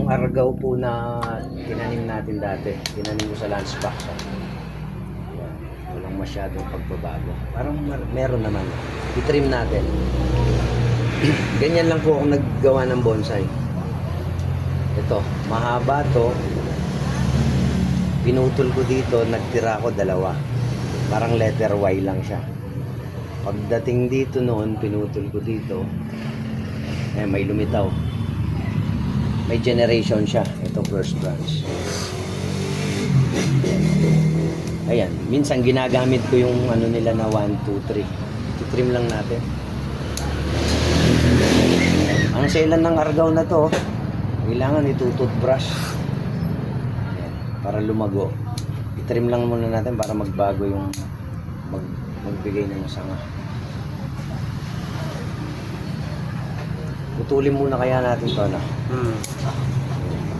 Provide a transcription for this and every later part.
yung argaw po na tinanim natin dati. Tinanim ko sa lunchbox. Yan. Walang masyadong pagbabago. Parang mer- meron naman. I-trim natin. Ganyan lang po ako naggawa ng bonsai. Ito, mahaba to. Pinutol ko dito, nagtira ko dalawa. Parang letter Y lang siya. Pagdating dito noon, pinutol ko dito. Eh, may lumitaw. May generation siya. Ito first branch. Ayan, minsan ginagamit ko yung ano nila na 1, 2, 3. Titrim lang natin. Ang selan ng argaw na to, kailangan itututbrush. Ayan, para lumago. I-trim lang muna natin para magbago yung mag, magbigay ng sanga. Putulin muna kaya natin to na. Hmm.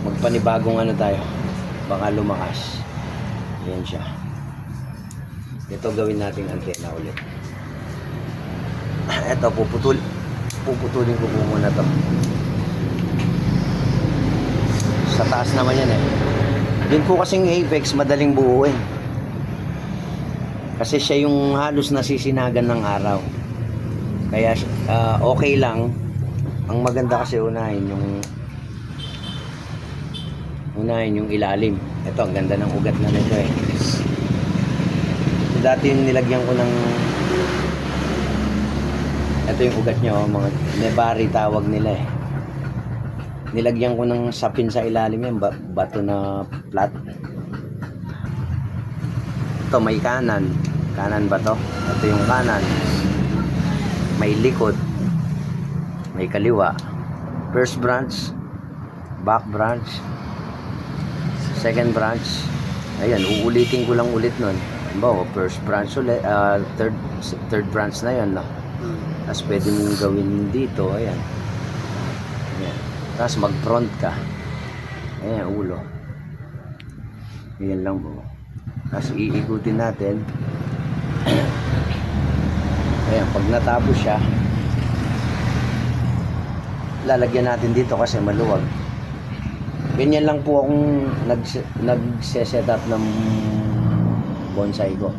Magpanibagong ano tayo. Baka lumakas. Yan siya. Ito gawin nating antena ulit. Ito, puputul puputulin ko po muna to. Sa taas naman yan eh. Yun po kasing apex, madaling buuin. Kasi siya yung halos nasisinagan ng araw. Kaya ah, okay lang. Ang maganda kasi unahin yung unahin yung ilalim. Ito, ang ganda ng ugat na nito eh. Dati yung nilagyan ko ng ito yung ugat niya, oh, mga nebari tawag nila eh. Nilagyan ko ng sapin sa ilalim yan, ba- bato na flat. Ito may kanan. Kanan ba to? Ito yung kanan. May likod. May kaliwa. First branch. Back branch. Second branch. Ayan, uulitin ko lang ulit nun. Halimbawa, first branch ulit, ah, third, third branch na yun, no? Hmm. Tapos pwede mong gawin dito, ayan. Ayan. Tapos mag-front ka. Ayan, ulo. Ayan lang po. Tapos iikutin natin. Ayan, pag natapos siya, lalagyan natin dito kasi maluwag. Ganyan lang po akong nagse- nagse-set up ng bonsai ko.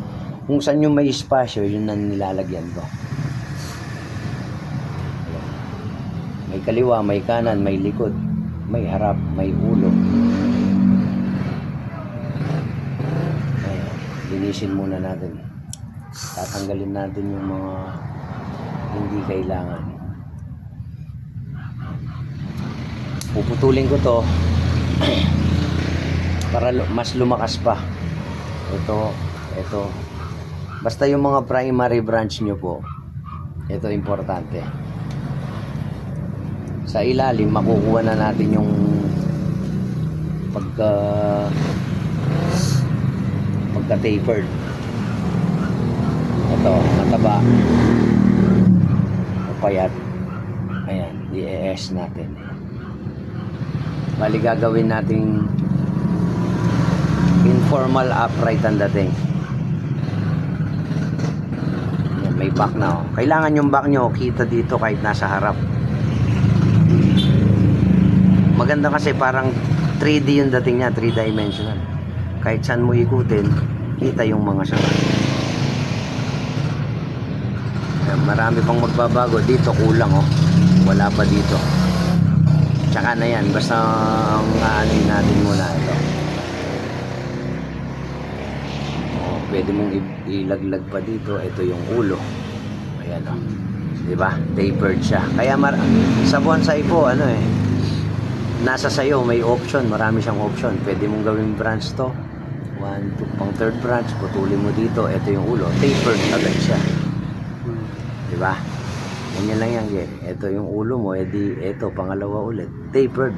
Kung saan yung may espasyo, yun ang nilalagyan ko. May kaliwa, may kanan, may likod, may harap, may ulo. Linisin muna natin. Tatanggalin natin yung mga hindi kailangan. Puputulin ko to para mas lumakas pa. Ito, ito. Basta yung mga primary branch nyo po, ito importante. Sa ilalim makukuha na natin yung pagka pagka tapered ito mataba. Payat ayan i-ES natin bali gagawin nating informal upright ang dating Ayan, may back na oh. kailangan yung back nyo kita dito kahit nasa harap Maganda kasi parang 3D yung dating niya, 3 dimensional. Kahit saan mo ikutin, kita yung mga. Ayan, Marami pang magbabago. Dito kulang oh. Wala pa dito. Tsaka na yan. Basta ang aanin natin muna ito. Oh, pwede mong ilaglag pa dito. Ito yung ulo. Ayan oh. Di ba? Tapered siya. Kaya mar- sa bonsai po, ano eh, nasa sayo may option marami siyang option pwede mong gawing branch to one, two, pang third branch putulin mo dito ito yung ulo tapered agad siya di ba ganyan lang yan. Ge. ito yung ulo mo edi ito pangalawa ulit. Tapered.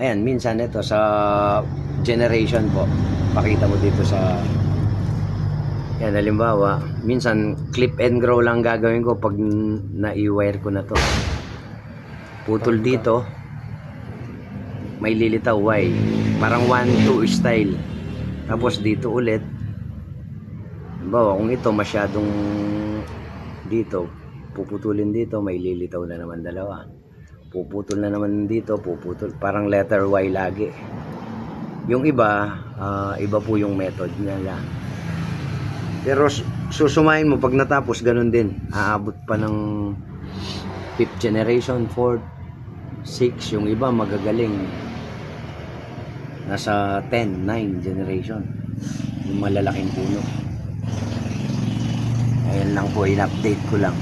Ayan minsan ito sa generation po. Pakita mo dito sa yan halimbawa minsan clip and grow lang gagawin ko pag na-wire ko na to. Putol dito. May lilitaw Y parang 1-2 style. Tapos dito ulit Halimbawa, kung ito masyadong dito, puputulin dito, may lilitaw na naman dalawa. puputol na naman dito, puputol. Parang letter Y lagi. Yung iba, ah, iba po yung method nila. Pero s- susumahin mo pag natapos ganun din. Aabot pa ng fifth generation, fourth, six, yung iba magagaling. Nasa 10, 9 generation. Yung malalaking puno. Ayan lang po, in-update ko lang.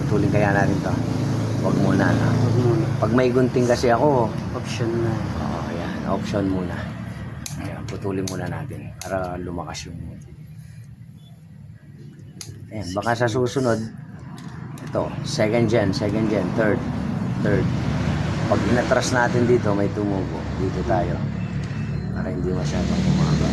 Putulin kaya natin to. Huwag muna na. Muna. Pag may gunting kasi ako, Option na. Oo, ayan. Option muna. Ayan, putulin muna natin para lumakas yung... Ayan, baka sa susunod, ito, second gen, second gen, third, third. Pag inatras natin dito, may tumubo. Dito tayo. Para hindi masyadong bumaba.